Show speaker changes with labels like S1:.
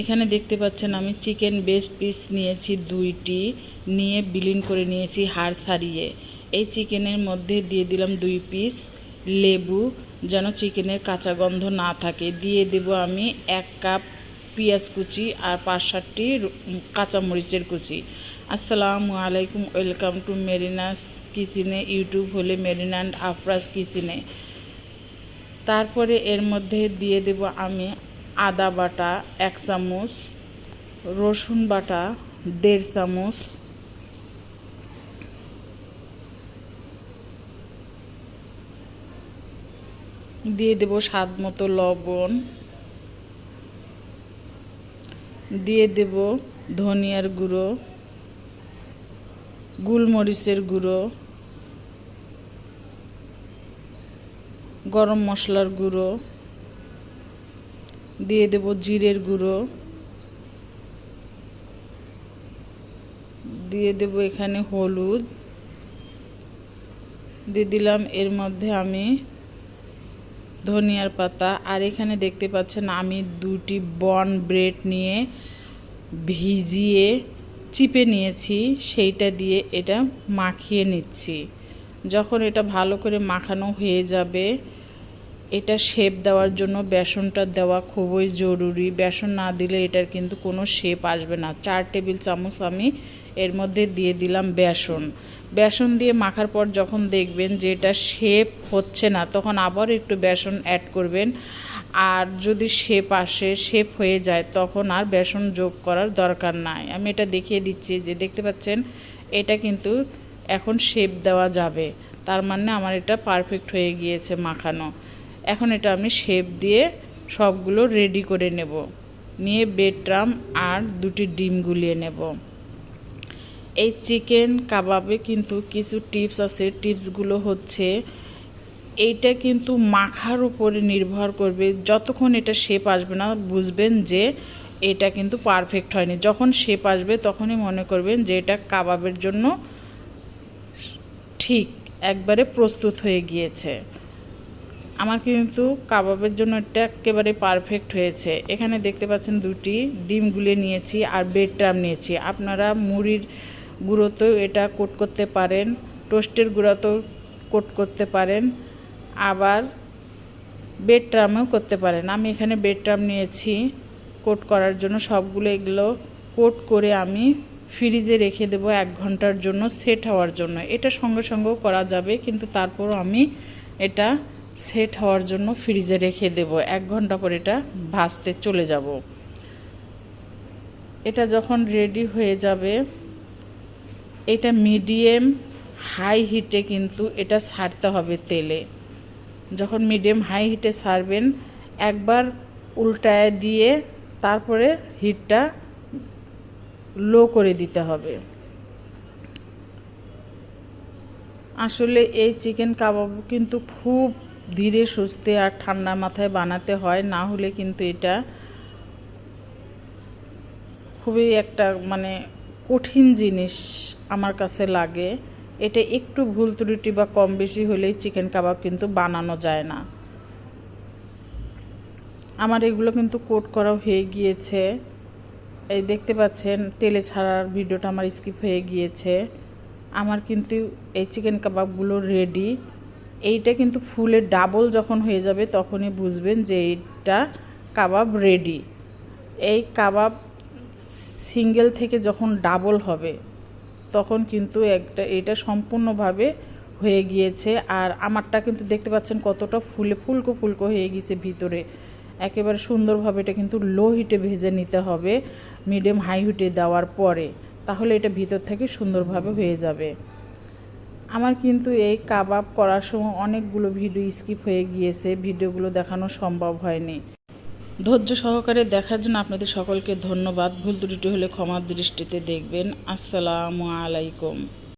S1: এখানে দেখতে পাচ্ছেন আমি চিকেন বেস্ট পিস নিয়েছি দুইটি, নিয়ে বিলীন করে নিয়েছি হাড় সারিয়ে। এই চিকেনের মধ্যে দিয়ে দিলাম দুই পিস লেবু, যেন চিকেনের কাঁচা গন্ধ না থাকে। দিয়ে দেব আমি এক কাপ পেঁয়াজ কুচি আর পাঁচ সাতটি কাঁচামরিচের কুচি। আসসালামু আলাইকুম, ওয়েলকাম টু মেরিনাস কিচেনে, ইউটিউব হলে মেরিনা অ্যান্ড আফরাজ কিচেনে। তারপরে এর মধ্যে দিয়ে দেব আমি আদা বাটা এক চামচ, রসুন বাটা দেড় চামচ, দিয়ে দেব স্বাদ মতো লবণ, দিয়ে দেব ধনিয়ার গুঁড়ো, গোলমরিচের গুঁড়ো, গরম মশলার গুঁড়ো দিয়ে দেব জিরের গুঁড়ো। দিয়ে দেব এখানে হলুদ। দিয়ে দিলাম এর মধ্যে আমি ধনিয়ার পাতা। আর এখানে দেখতে পাচ্ছেন আমি দুটি বন ব্রেড নিয়ে ভিজিয়ে চিপে নিয়েছি। সেইটা দিয়ে এটা মাখিয়ে নিচ্ছি। যখন এটা ভালো করে মাখানো হয়ে যাবে এটা শেপ দেওয়ার জন্য বেসনটা দেওয়া খুবই জরুরি। বেসন না দিলে এটার কিন্তু কোনো শেপ আসবে না। চার টেবিল চামচ আমি এর মধ্যে দিয়ে দিলাম বেসন। বেসন দিয়ে মাখার পর যখন দেখবেন যে এটা শেপ হচ্ছে না, তখন আবার একটু বেসন অ্যাড করবেন। আর যদি শেপ আসে শেপ হয়ে যায়, তখন আর বেসন যোগ করার দরকার নাই। আমি এটা দেখিয়ে দিচ্ছি যে দেখতে পাচ্ছেন, এটা কিন্তু এখন শেপ দেওয়া যাবে। তার মানে আমার এটা পারফেক্ট হয়ে গিয়েছে মাখানো। এখন এটা আমি শেপ দিয়ে সবগুলো রেডি করে নেব। নিয়ে বেডরাম আর দুটি ডিম গুলিয়ে নেব। এই চিকেন কাবাবে কিন্তু কিছু টিপস আছে। টিপসগুলো হচ্ছে, এইটা কিন্তু মাখার উপরে নির্ভর করবে। যতক্ষণ এটা শেপ আসবে না, বুঝবেন যে এটা কিন্তু পারফেক্ট হয়নি। যখন শেপ আসবে, তখনই মনে করবেন যে এটা কাবাবের জন্য ঠিক একবারে প্রস্তুত হয়ে গিয়েছে। আমার কিন্তু কাবাবের জন্য এটা একেবারে পারফেক্ট হয়েছে। এখানে দেখতে পাচ্ছেন দুটি ডিম গুলে নিয়েছি আর বেডটাম নিয়েছি। আপনারা মুড়ির গুঁড়োতেও এটা কোট করতে পারেন টোস্টের গুঁড়োতেও কোট করতে পারেন, আবার বেড ট্রামেও করতে পারেন। আমি এখানে বেড ট্রাম নিয়েছি কোট করার জন্য সবগুলো এগুলো কোট করে আমি ফ্রিজে রেখে দেবো এক ঘণ্টার জন্য সেট হওয়ার জন্য। এটা সঙ্গে সঙ্গেও করা যাবে, কিন্তু তারপরও আমি এটা সেট হওয়ার জন্য ফ্রিজে রেখে দেব। এক ঘণ্টা পর এটা ভাজতে চলে যাব। এটা যখন রেডি হয়ে যাবে, এটা মিডিয়াম হাই হিটে কিন্তু এটা ছাড়তে হবে তেলে। যখন মিডিয়াম হাই হিটে ছাড়বেন একবার উল্টায় দিয়ে তারপরে হিটটা লো করে দিতে হবে। আসলে এই চিকেন কাবাব কিন্তু খুব ধীরে সুস্থে আর ঠান্ডা মাথায় বানাতে হয়, না হলে কিন্তু এটা খুবই একটা মানে কঠিন জিনিস আমার কাছে লাগে। এটা একটু ভুল ত্রুটি বা কম বেশি হলেই চিকেন কাবাব কিন্তু বানানো যায় না। আমার এগুলো কিন্তু কোট করা হয়ে গিয়েছে। এই দেখতে পাচ্ছেন, তেলে ছাড়ার ভিডিওটা আমার স্কিপ হয়ে গিয়েছে। আমার কিন্তু এই চিকেন কাবাবগুলো রেডি এইটা কিন্তু ফুলে ডাবল যখন হয়ে যাবে তখনই বুঝবেন যে এইটা কাবাব রেডি এই কাবাব সিঙ্গেল থেকে যখন ডাবল হবে, তখন কিন্তু একটা, এটা সম্পূর্ণভাবে হয়ে গিয়েছে। আর আমারটা কিন্তু দেখতে পাচ্ছেন কতটা ফুলে, ফুলকো ফুলকো হয়ে গিয়েছে ভিতরে। একেবারে সুন্দরভাবে এটা কিন্তু লো হিটে ভেজে নিতে হবে মিডিয়াম হাই হিটে দেওয়ার পরে। তাহলে এটা ভিতর থেকে সুন্দরভাবে হয়ে যাবে। আমার কিন্তু এই কাবাব করার সময় অনেকগুলো ভিডিও স্কিপ হয়ে গিয়েছে, ভিডিওগুলো দেখানো সম্ভব হয়নি। ধৈর্য সহকারে দেখার জন্য আপনাদের সকলকে ধন্যবাদ। ভুল ত্রুটি হলে ক্ষমার দৃষ্টিতে দেখবেন। আসসালামু আলাইকুম।